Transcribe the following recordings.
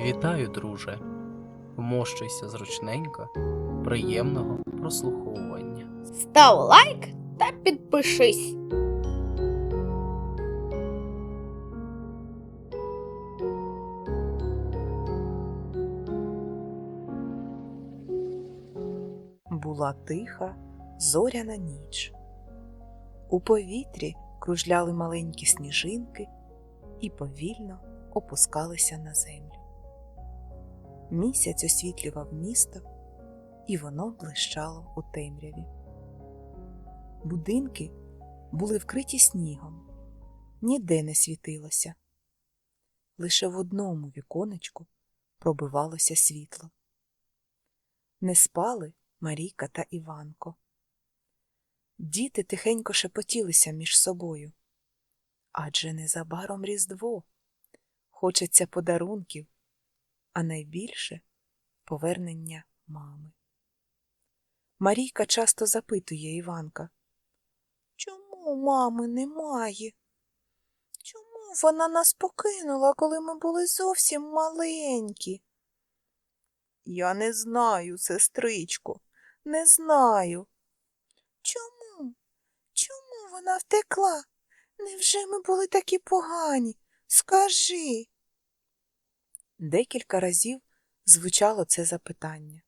Вітаю, друже. Вмощуйся зручненько, приємного прослуховування. Став лайк та підпишись. Була тиха зоряна ніч. У повітрі кружляли маленькі сніжинки і повільно опускалися на землю. Місяць освітлював місто, і воно блищало у темряві. Будинки були вкриті снігом, ніде не світилося. Лише в одному віконечку пробивалося світло. Не спали Марійка та Іванко. Діти тихенько шепотілися між собою. Адже незабаром Різдво. Хочеться подарунків, а найбільше повернення мами. Марійка часто запитує Іванка. Чому мами немає? Чому вона нас покинула, коли ми були зовсім маленькі? Я не знаю, сестричко, не знаю. Чому? Чому вона втекла? Невже ми були такі погані? Скажи. Декілька разів звучало це запитання,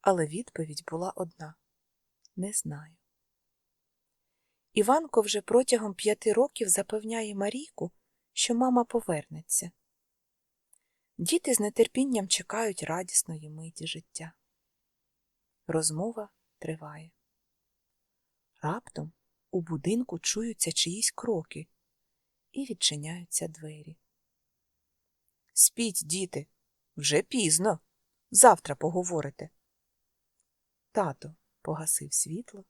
але відповідь була одна не знаю. Іванко вже протягом п'яти років запевняє Марійку, що мама повернеться. Діти з нетерпінням чекають радісної миті життя. Розмова триває. Раптом у будинку чуються чиїсь кроки і відчиняються двері. Спіть, діти, вже пізно. Завтра поговорите. Тато погасив світло,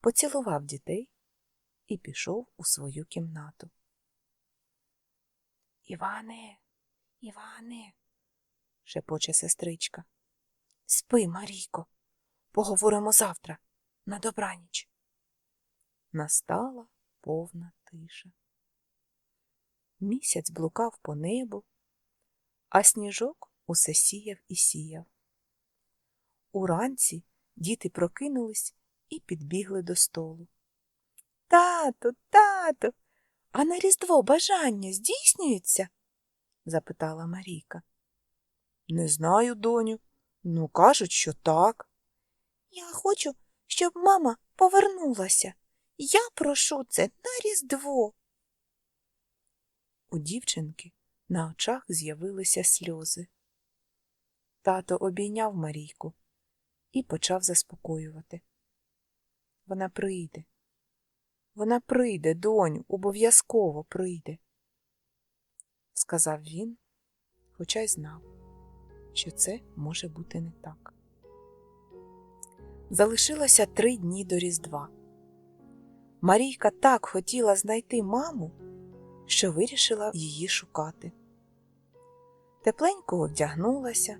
поцілував дітей і пішов у свою кімнату. Іване, Іване, шепоче сестричка. Спи, Марійко, поговоримо завтра на добраніч. Настала повна тиша. Місяць блукав по небу, а сніжок усе сіяв і сіяв. Уранці діти прокинулись і підбігли до столу. Тату, тату, а на Різдво бажання здійснюється? запитала Марійка. Не знаю, доню. Ну, кажуть, що так. Я хочу, щоб мама повернулася. Я прошу це на Різдво. У дівчинки на очах з'явилися сльози. Тато обійняв Марійку і почав заспокоювати. Вона прийде. Вона прийде, доню, обов'язково прийде, сказав він, хоча й знав, що це може бути не так. Залишилося три дні до Різдва. Марійка так хотіла знайти маму, що вирішила її шукати. Тепленько вдягнулася,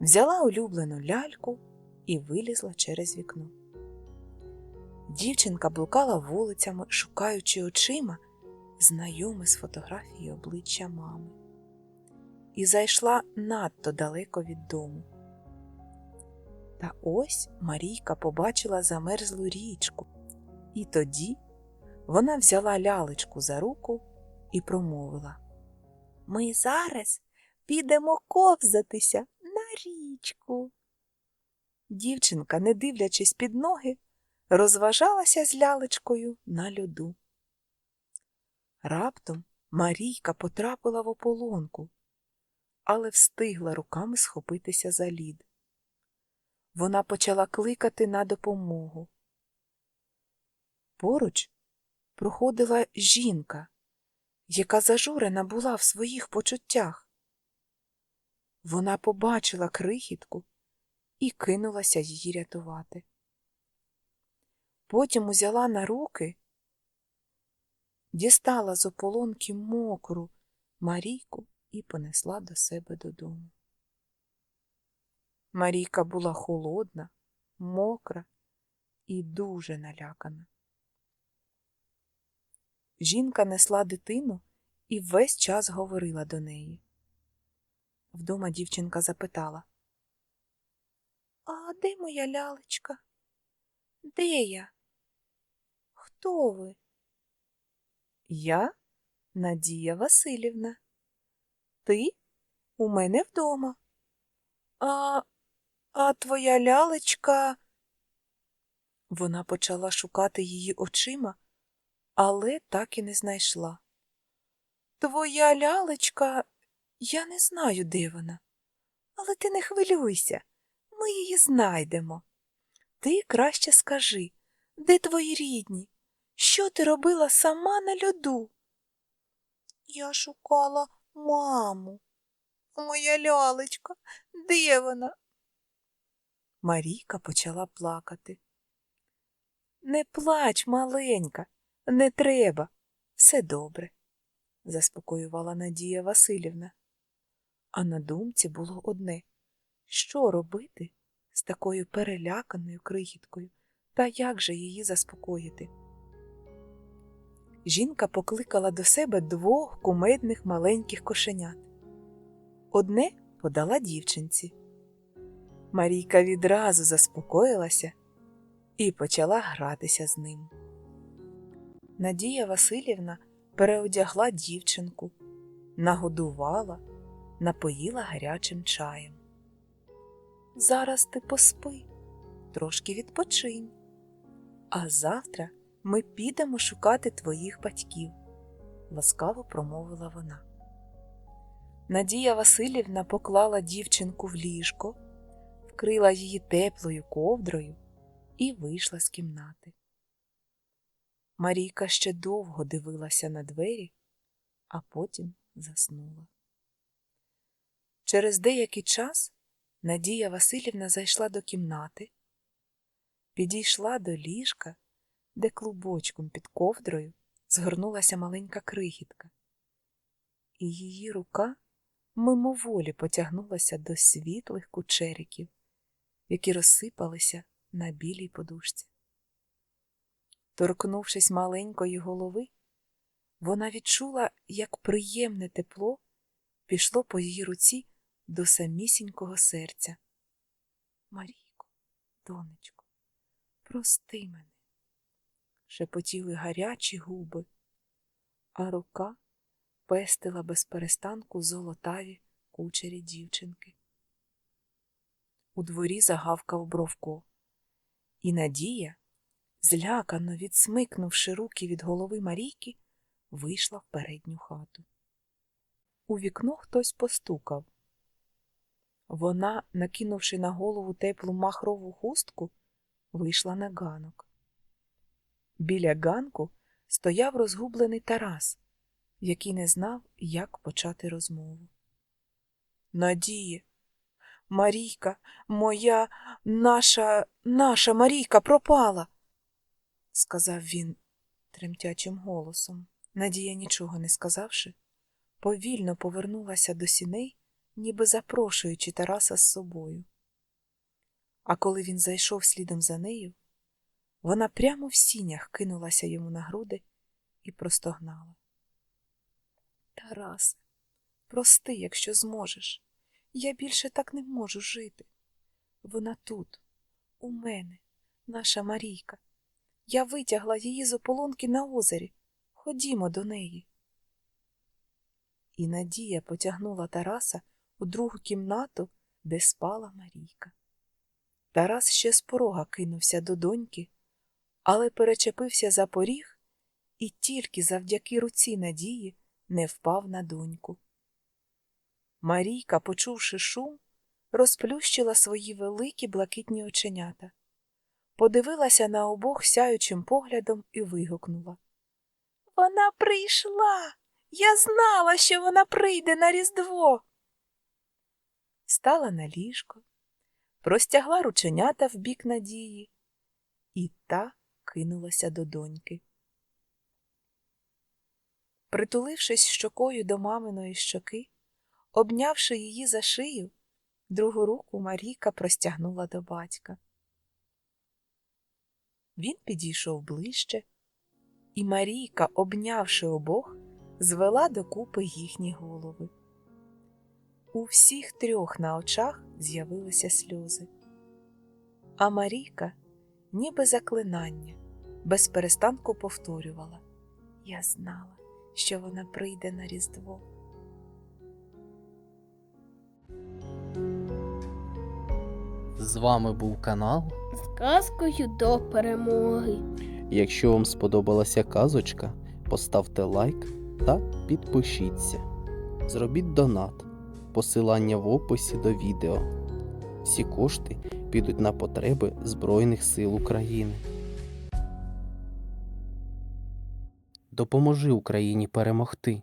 взяла улюблену ляльку і вилізла через вікно. Дівчинка блукала вулицями, шукаючи очима знайоме з фотографії обличчя мами, і зайшла надто далеко від дому. Та ось Марійка побачила замерзлу річку, і тоді вона взяла лялечку за руку і промовила Ми зараз підемо ковзатися на річку. Дівчинка, не дивлячись під ноги, розважалася з лялечкою на льоду. Раптом Марійка потрапила в ополонку, але встигла руками схопитися за лід. Вона почала кликати на допомогу. Поруч проходила жінка, яка зажурена була в своїх почуттях. Вона побачила крихітку і кинулася її рятувати. Потім узяла на руки, дістала з ополонки мокру Марійку і понесла до себе додому. Марійка була холодна, мокра і дуже налякана. Жінка несла дитину і весь час говорила до неї. Вдома дівчинка запитала. А де моя лялечка? Де я? Хто ви? Я Надія Васильівна. Ти у мене вдома. А, а твоя лялечка. Вона почала шукати її очима, але так і не знайшла. Твоя лялечка, я не знаю, де вона. Але ти не хвилюйся, ми її знайдемо. Ти краще скажи, де твої рідні? Що ти робила сама на льоду? Я шукала маму. Моя лялечка, де вона? Марійка почала плакати. Не плач, маленька, не треба, все добре, заспокоювала Надія Васильівна. А на думці було одне що робити з такою переляканою крихіткою, та як же її заспокоїти? Жінка покликала до себе двох кумедних маленьких кошенят. Одне подала дівчинці. Марійка відразу заспокоїлася і почала гратися з ним. Надія Васильівна переодягла дівчинку, нагодувала, напоїла гарячим чаєм. Зараз ти поспи, трошки відпочинь, а завтра ми підемо шукати твоїх батьків, ласкаво промовила вона. Надія Васильівна поклала дівчинку в ліжко, вкрила її теплою ковдрою і вийшла з кімнати. Марійка ще довго дивилася на двері, а потім заснула. Через деякий час Надія Васильівна зайшла до кімнати, підійшла до ліжка, де клубочком під ковдрою згорнулася маленька крихітка, і її рука мимоволі потягнулася до світлих кучериків, які розсипалися на білій подушці. Торкнувшись маленької голови, вона відчула, як приємне тепло пішло по її руці до самісінького серця. Марійко, донечко, прости мене, шепотіли гарячі губи, а рука пестила без перестанку золотаві кучері дівчинки. У дворі загавкав Бровко, і Надія, злякано відсмикнувши руки від голови Марійки, вийшла в передню хату. У вікно хтось постукав. Вона, накинувши на голову теплу махрову хустку, вийшла на ганок. Біля ганку стояв розгублений Тарас, який не знав, як почати розмову. Надіє, Марійка, моя, наша, наша Марійка пропала, сказав він тремтячим голосом. Надія, нічого не сказавши, повільно повернулася до сіней, ніби запрошуючи Тараса з собою. А коли він зайшов слідом за нею, вона прямо в сінях кинулася йому на груди і простогнала. Тарасе, прости, якщо зможеш. Я більше так не можу жити. Вона тут, у мене, наша Марійка. Я витягла її з ополонки на озері. Ходімо до неї. І Надія потягнула Тараса у другу кімнату, де спала Марійка. Тарас ще з порога кинувся до доньки, але перечепився за поріг і тільки завдяки руці Надії не впав на доньку. Марійка, почувши шум, розплющила свої великі блакитні оченята, подивилася на обох сяючим поглядом і вигукнула. Вона прийшла. Я знала, що вона прийде на Різдво. Стала на ліжко, простягла рученята в бік Надії, і та кинулася до доньки. Притулившись щокою до маминої щоки, обнявши її за шию, другу руку Марійка простягнула до батька. Він підійшов ближче, і Марійка, обнявши обох, звела докупи їхні голови. У всіх трьох на очах з'явилися сльози. А Марійка, ніби заклинання, без перестанку повторювала Я знала, що вона прийде на Різдво. З вами був канал. З казкою до перемоги. Якщо вам сподобалася казочка, поставте лайк та підпишіться. Зробіть донат. Посилання в описі до відео. Всі кошти підуть на потреби Збройних сил України. Допоможи Україні перемогти.